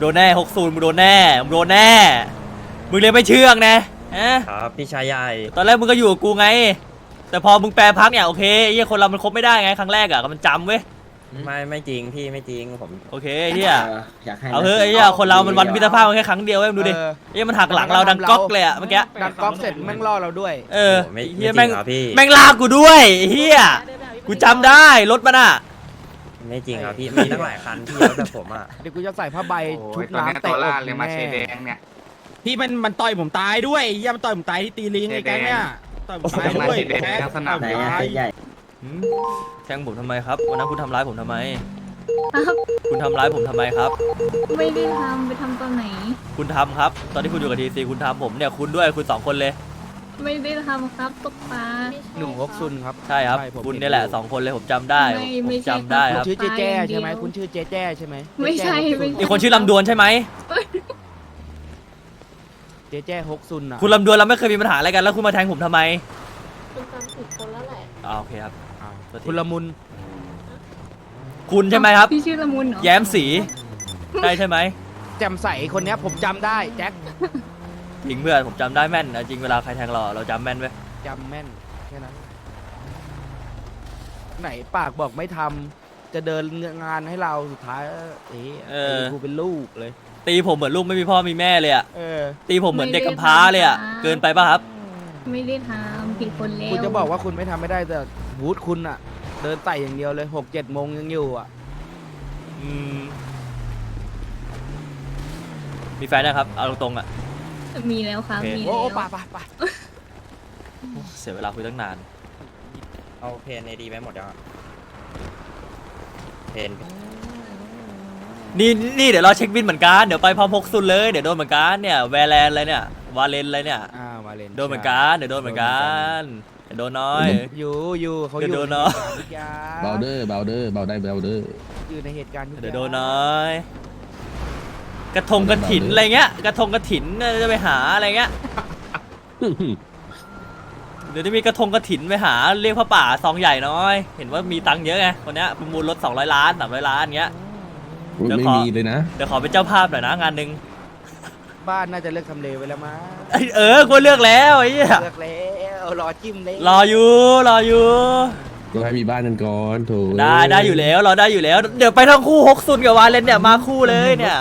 โดนแน่หกศูนย์มึงโดนแน่มึงโดนแน่ มึงเลยไม่เชื่องนะฮะครับพี่ชายใหญ่ตอนแรกมึงก็อยู่กับกูไง แต่พอมึงแปรพักเนี่ยโอเคไอ้เฮียคนเรามันคบไม่ได้ไงครั้งแรกอะก็มันจำเว้ย ไม่ไม่จริงพี่ไม่จริงผมโอเคไอ้เฮียเอออยากให้เอาเฮ้ยไอ้เฮียคนเรามันวันมิตรภาพมันแค่ครั้งเดียวเว้ยมึงดูดิเออเฮียมันหักหลังเราดังก๊อกเลยอะเมื่อกี้ดังก๊อกเสร็จแม่งล่อเราด้วย เออโไม่ไอ้เฮีไม่ยจแม่ริงงครับพี่แม่งลากกูด้วยไอ้เฮียกูจำได้รถมันอะ ไม่จริงครับพี่มีตั้งหลายคันพี่รถแบบผมอะ เดี๋ยวกูจะใส่ผ้าใบโอ้ชุยบตอนเนี้ยน้ำตัเตะวอล่าบเลยมาแม่เชแดงเนี่ย พี่มันมันต่อยผมตายด้วยไอ้เหี้ยมันต่อยผมตายที่ตีลิงไอ้แก๊งเนี่ยต่อยผมตายด้วยเด็กๆแพ้ทั้งสนาม ไหนต่อยผมอะตายเซตใหญ่หืมแทงผมทำไมครับวันนั้นคุณทำร้ายผมทำไม ครับคุณทำร้ายผมทำไมครับ ไม่ได้ทำไปทำตอนไหน คุณทำครับ ตอนที่คุณอยู่กับทีซีคุณทำผมเนี่ยคุณด้วยคุณสองคนเลย ไม่ได้ทำครับตกปลา หนุ่มฮกซุนครับใช่ครับ ผมคุณเห็นี่แหละอยู่สองคนเลยผมจำได้ไม่ผมไม่ใช่ จำได้คครัรับบชื่อเจ๊แจ้ตายอย่างเดียวใช่ไหมคุณชื่อเจ๊แจ้ใช่ไหมไม่ใช่เจ๊แจ้ฮกซุนไม่อีกคนชื่อลำดวนใช่ไหม เจ๊แจ้ฮกซุนอะคุณลำดวนเราไม่เคยมีปัญหาอะไรกันแล้วคุณมาแทงผมทำไมคุณจำผิดคนแล้วแหละอ่าโอเคครับ อ้าวสวัสดีคุณละมุนคุณใช่ไหมครับ พี่ชื่อละมุนเหรอแย้มสี ใช่ใช่ไหม แจ่มใสคนเนี้ยผมจำได้แจ็ค จริงเพื่อนผมจำได้แม่นนะจริงเวลาใครแทงเราเราจำแม่นเว้ยจำแม่นแค่นั้น ไหนปากบอกไม่ทำจะเดินงานให้เราสุดท้ายเอ๊ะตีกูเป็นลูกเลย ตีผมเหมือนลูกไม่มีพ่อมีแม่เลยอะเออตีผมเหมือนเด็กกำพร้าเลยอะเกินไปป่ะครับ ไม่ได้ทำผิดคนแล้วคุณจะบอกว่าคุณไม่ทำไม่ได้แต่บูธคุณอะเดินไต่อย่างเดียวเลยหกเจ็ดโมงยังอยู่อะอืมมีแฟนนะครับ เอาตรงๆอะ มีแล้วครับ โอเค มีโอ้แล้วป่าป่าป่าเสียเวลาคุยตั้งนาน เอาเพนในดีไปหมดแล้วอะเพนนี่นี่เดี๋ยวเราเช็คบินเหมือนกัน เดี๋ยวไปพร้อมพกซุนเลย เดี๋ยวโดนเหมือนกันเนี่ยแวร์แลนด์อะไรเนี่ยวาเลนอะไรเนี่ย อ่ามาเลนโดนเหมือนกัน เดี๋ยวโดนเหมือนกันเดี๋ยวโดนน้อย อยู่อยู่เขาอยู่เดี๋ยวโดนเนอะใเหตุการณ์เบลเดอร์เบลเดอร์เบลได้เบลเดอร์อยู่ในเหตุการณ์ทุกอย่างเดี๋ยวโดนน้อย กระทงกระถินอะไรเงี้ยกระทงกระถินจะไปหาอะไรเงี้ยเดี๋ยวจะมีกระทงกระถินไปหาเรียกพระป่าซองใหญ่น้อย เห็นว่ามีตังค์เยอะไงคนเนี้ยประมูลรถ200 ล้าน300ล้านเงี้ยเดี๋ยวไม่ขอมีเลยนะเดี๋ยวขอเป็นเจ้าภาพหน่อยนะงานหนึ่งบ้านน่าจะเลือกทำเลไว้แล้วมั้งเอ้ยเออกูเลือกแล้วไอ้เหี้ยเลือกแล้วรอจิ้มเลยรออยู่รออยู่ก็ให้มีบ้านกันก่อนโถได้ได้อยู่แล้วรอได้อยู่แล้ว เดี๋ยวไปทั้งคู่ฮกซุนกับวาเลนเนี่ยมาคู่เลยเนี่ย